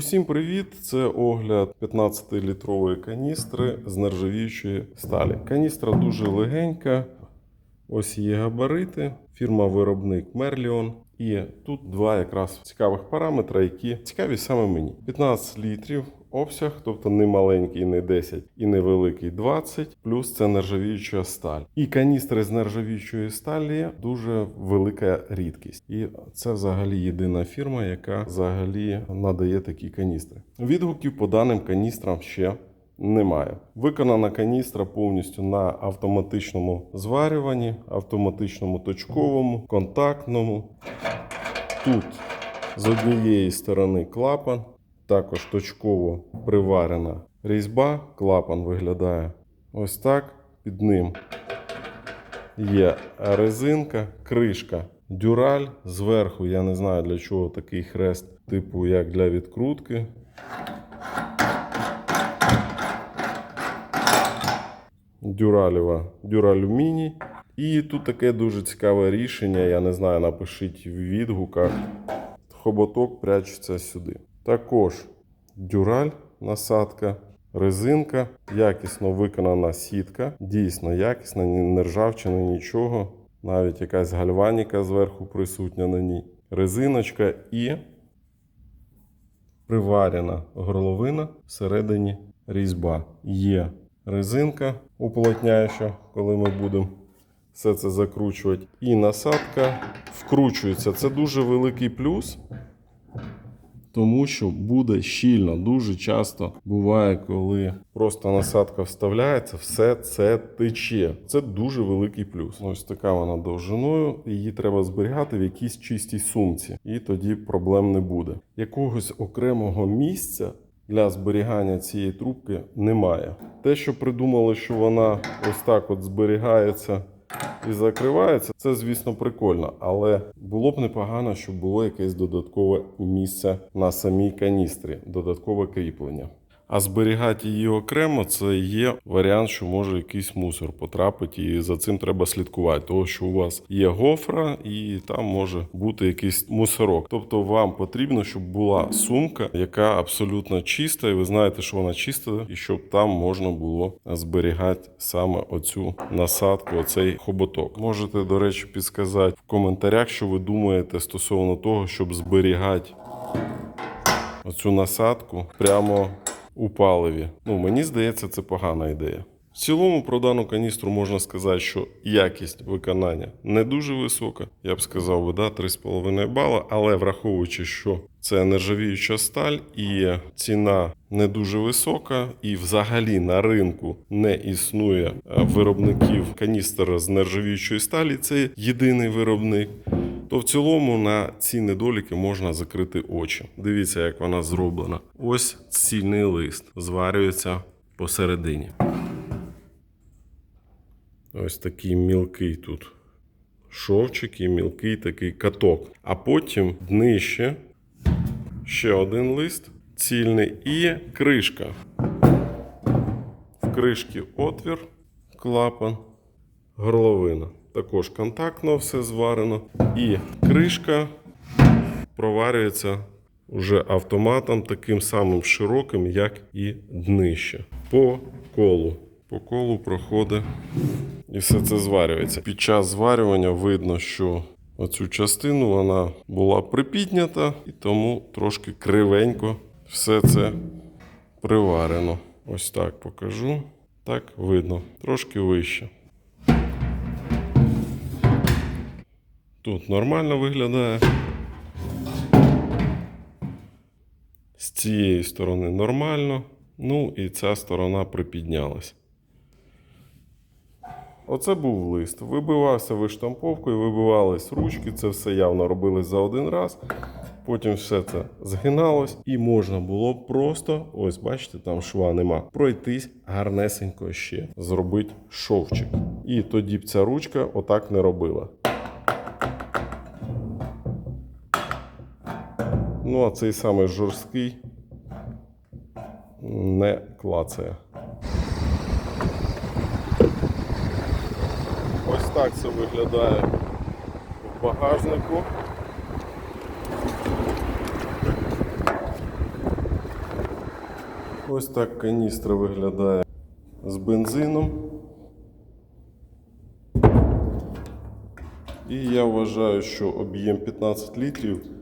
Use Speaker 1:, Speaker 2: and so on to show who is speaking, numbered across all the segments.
Speaker 1: Усім привіт! Це огляд 15-літрової каністри з нержавіючої сталі. Каністра дуже легенька. Ось її габарити. Фірма-виробник Merlion. І тут два якраз цікавих параметри, які цікаві саме мені. 15 літрів обсяг, тобто не маленький, не 10 і не великий 20, плюс це нержавіюча сталь. І каністри з нержавіючої сталі дуже велика рідкість. І це взагалі єдина фірма, яка взагалі надає такі каністри. Відгуків по даним каністрам ще немає. Виконана каністра повністю на автоматичному зварюванні, автоматичному точковому, контактному. Тут з однієї сторони клапан, також точково приварена різьба. Клапан виглядає ось так. Під ним є резинка, кришка, дюраль. Зверху я не знаю для чого такий хрест, типу як для відкрутки. Дюралєва дюралюміній. І тут таке дуже цікаве рішення. Я не знаю, напишіть в відгуках. Хоботок прячеться сюди. Також дюраль, насадка, резинка, якісно виконана сітка. Дійсно якісна, не ржавчина, нічого. Навіть якась гальваніка зверху присутня на ній. Резиночка і приварена горловина всередині різьба. Є резинка уплотняюча, коли ми будемо все це закручувати. І насадка вкручується. Це дуже великий плюс, тому що буде щільно. Дуже часто буває, коли просто насадка вставляється, все це тече. Це дуже великий плюс. Ось така вона довжиною. Її треба зберігати в якійсь чистій сумці, і тоді проблем не буде. Якогось окремого місця для зберігання цієї трубки немає. Те, що придумали, що вона ось так от зберігається і закривається, це, звісно, прикольно, але було б непогано, щоб було якесь додаткове місце на самій каністрі, додаткове кріплення. А зберігати її окремо це є варіант, що може якийсь мусор потрапити, і за цим треба слідкувати. Того, що у вас є гофра, і там може бути якийсь мусорок. Тобто вам потрібно, щоб була сумка, яка абсолютно чиста, і ви знаєте, що вона чиста, і щоб там можна було зберігати саме оцю насадку, оцей хоботок. Можете, до речі, підсказати в коментарях, що ви думаєте стосовно того, щоб зберігати оцю насадку прямо у паливі. Ну, мені здається, це погана ідея. В цілому про дану каністру можна сказати, що якість виконання не дуже висока. Я б сказав би, да, 3,5 бала, але враховуючи, що це нержавіюча сталь і ціна не дуже висока, і взагалі на ринку не існує е, виробників каністр з нержавіючої сталі. Це єдиний виробник. То в цілому на ці недоліки можна закрити очі. Дивіться, як вона зроблена. Ось цільний лист зварюється посередині. Ось такий мілкий тут шовчик і мілкий такий каток. А потім днище ще один лист цільний і кришка. В кришці отвір, клапан, горловина. Також контактно все зварено. І кришка проварюється вже автоматом, таким самим широким, як і днище. По колу. По колу проходить і все це зварюється. Під час зварювання видно, що оцю частину вона була припіднята, і тому трошки кривенько все це приварено. Ось так покажу. Так видно, трошки вище. Тут нормально виглядає. З цієї сторони нормально. Ну і ця сторона припіднялась. Оце був лист. Вибивався виштамповкою, вибивались ручки, це все явно робили за один раз. Потім все це згиналось, і можна було просто, ось бачите, там шва нема, пройтись гарнесенько ще, зробити шовчик. І тоді б ця ручка отак не робила. Ну, а цей самий жорсткий не клацає. Ось так це виглядає в багажнику. Ось так каністра виглядає з бензином. І я вважаю, що об'єм 15 літрів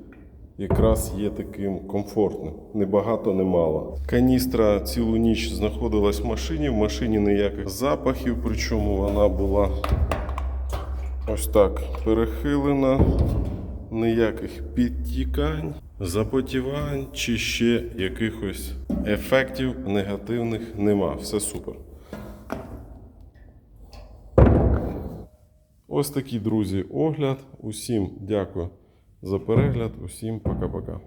Speaker 1: якраз є таким комфортним. Не багато, не мало. Каністра цілу ніч знаходилась в машині, в машині ніяких запахів, причому вона була ось так перехилена, ніяких підтікань, запотівань чи ще якихось ефектів негативних нема. Все супер. Ось такий, друзі, огляд. Усім дякую за перегляд. Усім пока-пока.